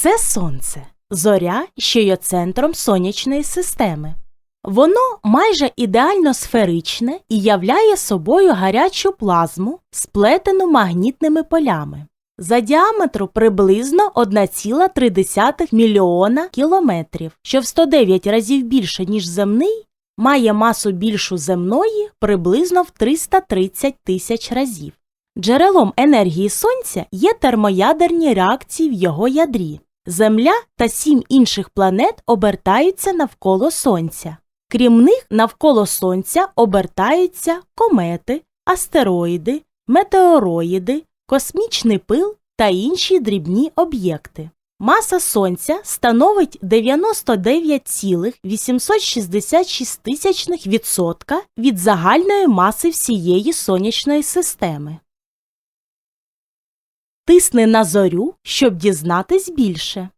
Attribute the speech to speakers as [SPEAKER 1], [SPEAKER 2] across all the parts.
[SPEAKER 1] Це Сонце зоря, що є центром сонячної системи. Воно майже ідеально сферичне і являє собою гарячу плазму, сплетену магнітними полями. За діаметру приблизно 1,3 мільйона кілометрів, що в 109 разів більше, ніж земний, має масу більшу земної приблизно в 330 тисяч разів. Джерелом енергії Сонця є термоядерні реакції в його ядрі. Земля та сім інших планет обертаються навколо Сонця. Крім них, навколо Сонця обертаються комети, астероїди, метеороїди, космічний пил та інші дрібні об'єкти. Маса Сонця становить 99,866% від загальної маси всієї сонячної системи. Тисни на зорю, щоб дізнатись більше.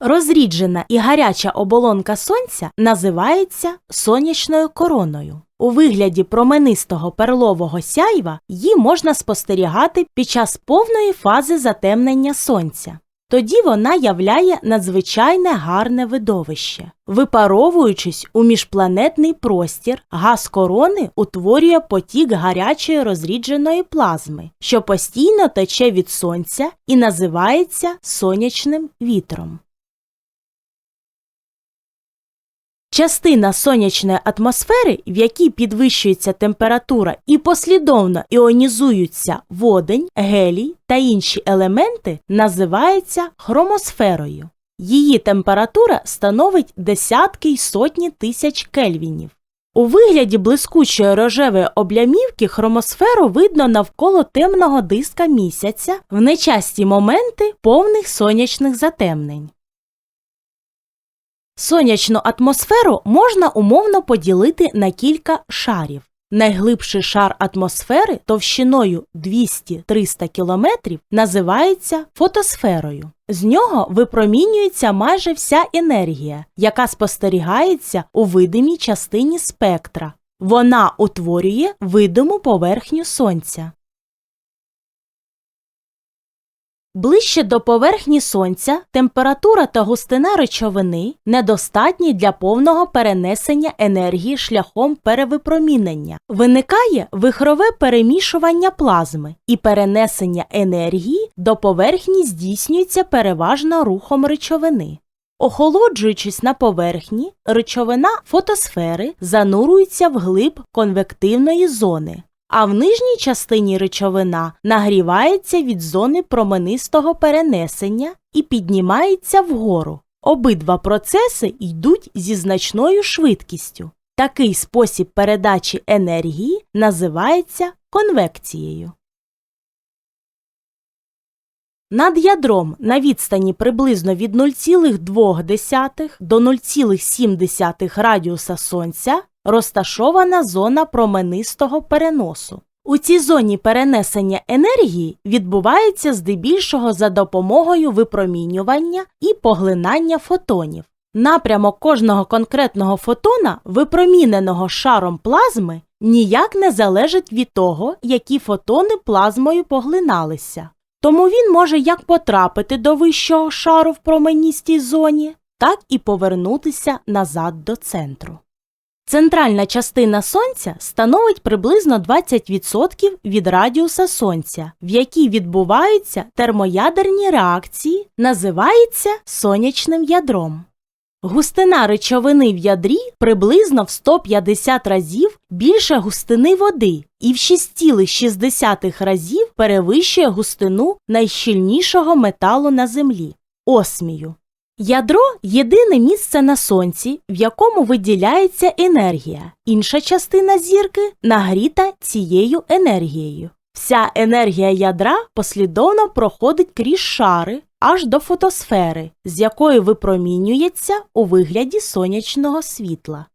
[SPEAKER 1] Розріджена і гаряча оболонка сонця називається сонячною короною. У вигляді променистого перлового сяйва її можна спостерігати під час повної фази затемнення сонця. Тоді вона являє надзвичайне гарне видовище. Випаровуючись у міжпланетний простір, газ корони утворює потік гарячої розрідженої плазми, що постійно тече від сонця і називається сонячним вітром. Частина сонячної атмосфери, в якій підвищується температура і послідовно іонізуються водень, гелій та інші елементи, називається хромосферою. Її температура становить десятки й сотні тисяч кельвінів. У вигляді блискучої рожевої облямівки хромосферу видно навколо темного диска місяця в нечасті моменти повних сонячних затемнень. Сонячну атмосферу можна умовно поділити на кілька шарів. Найглибший шар атмосфери товщиною 200-300 км називається фотосферою. З нього випромінюється майже вся енергія, яка спостерігається у видимій частині спектра. Вона утворює видиму поверхню сонця. Ближче до поверхні сонця температура та густина речовини недостатні для повного перенесення енергії шляхом перевипромінення. Виникає вихрове перемішування плазми, і перенесення енергії до поверхні здійснюється переважно рухом речовини. Охолоджуючись на поверхні, речовина фотосфери занурується вглиб конвективної зони, а в нижній частині речовина нагрівається від зони променистого перенесення і піднімається вгору. Обидва процеси йдуть зі значною швидкістю. Такий спосіб передачі енергії називається конвекцією. Над ядром на відстані приблизно від 0,2 до 0,7 радіуса Сонця розташована зона променистого переносу. У цій зоні перенесення енергії відбувається здебільшого за допомогою випромінювання і поглинання фотонів. Напрямок кожного конкретного фотона, випроміненого шаром плазми, ніяк не залежить від того, які фотони плазмою поглиналися. Тому він може як потрапити до вищого шару в променістій зоні, так і повернутися назад до центру. Центральна частина Сонця становить приблизно 20% від радіуса Сонця, в якій відбуваються термоядерні реакції, називається сонячним ядром. Густина речовини в ядрі приблизно в 150 разів більше густини води і в 6,6 разів перевищує густину найщільнішого металу на Землі осмію. Ядро єдине місце на сонці, в якому виділяється енергія. Інша частина зірки нагріта цією енергією. Вся енергія ядра послідовно проходить крізь шари аж до фотосфери, з якої випромінюється у вигляді сонячного світла.